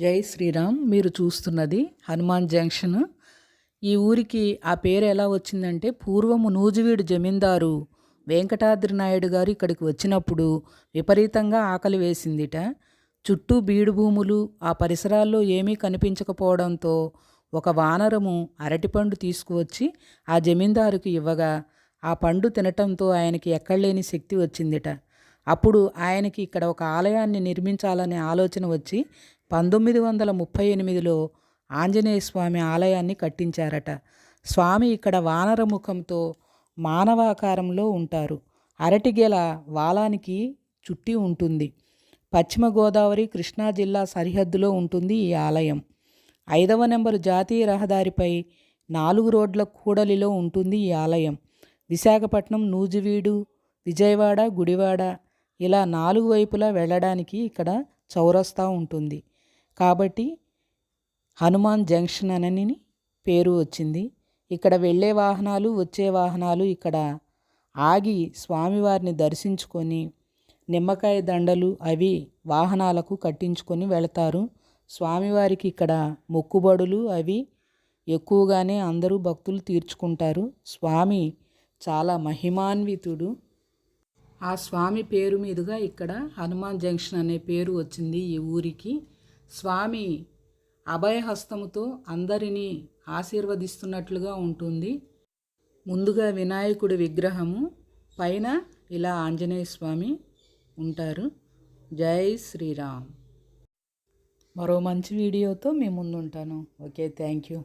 జై శ్రీరామ్. మీరు చూస్తున్నది హనుమాన్ జంక్షన్. ఈ ఊరికి ఆ పేరు ఎలా వచ్చిందంటే పూర్వము నూజివీడు జమీందారు వెంకటాద్రి నాయుడు గారు ఇక్కడికి వచ్చినప్పుడు విపరీతంగా ఆకలి వేసిందిట. చుట్టూ బీడు భూములు ఆ పరిసరాల్లో ఏమీ కనిపించకపోవడంతో ఒక వానరము అరటిపండు తీసుకువచ్చి ఆ జమీందారుకి ఇవ్వగా ఆ పండు తినటంతో ఆయనకి ఎక్కడలేని శక్తి వచ్చిందిట. అప్పుడు ఆయనకి ఇక్కడ ఒక ఆలయాన్ని నిర్మించాలనే ఆలోచన వచ్చి పంతొమ్మిది వందల ముప్పై ఎనిమిదిలో ఆంజనేయ స్వామి ఆలయాన్ని కట్టించారట. స్వామి ఇక్కడ వానర ముఖంతో మానవాకారంలో ఉంటారు. అరటిగెల వాలానికి చుట్టి ఉంటుంది. పశ్చిమ గోదావరి కృష్ణా జిల్లా సరిహద్దులో ఉంటుంది ఈ ఆలయం. ఐదవ నెంబరు జాతీయ రహదారిపై నాలుగు రోడ్ల కూడలిలో ఉంటుంది ఈ ఆలయం. విశాఖపట్నం నూజివీడు విజయవాడ గుడివాడ ఇలా నాలుగు వైపులా వెళ్ళడానికి ఇక్కడ చౌరస్తా ఉంటుంది. కాబట్టి హనుమాన్ జంక్షన్ అని పేరు వచ్చింది. ఇక్కడ వెళ్ళే వాహనాలు వచ్చే వాహనాలు ఇక్కడ ఆగి స్వామివారిని దర్శించుకొని నిమ్మకాయ దండలు అవి వాహనాలకు కట్టించుకొని వెళతారు. స్వామివారికి ఇక్కడ మొక్కుబడులు అవి ఎక్కువగానే అందరూ భక్తులు తీర్చుకుంటారు. స్వామి చాలా మహిమాన్వితుడు. ఆ స్వామి పేరు మీదుగా ఇక్కడ హనుమాన్ జంక్షన్ అనే పేరు వచ్చింది ఈ ఊరికి. స్వామి అభయహస్తముతో అందరినీ ఆశీర్వదిస్తున్నట్లుగా ఉంటుంది. ముందుగా వినాయకుడి విగ్రహము పైన ఇలా ఆంజనేయ స్వామి ఉంటారు. జై శ్రీరామ్. మరో మంచి వీడియోతో మీ ముందుంటాను. Okay thank you.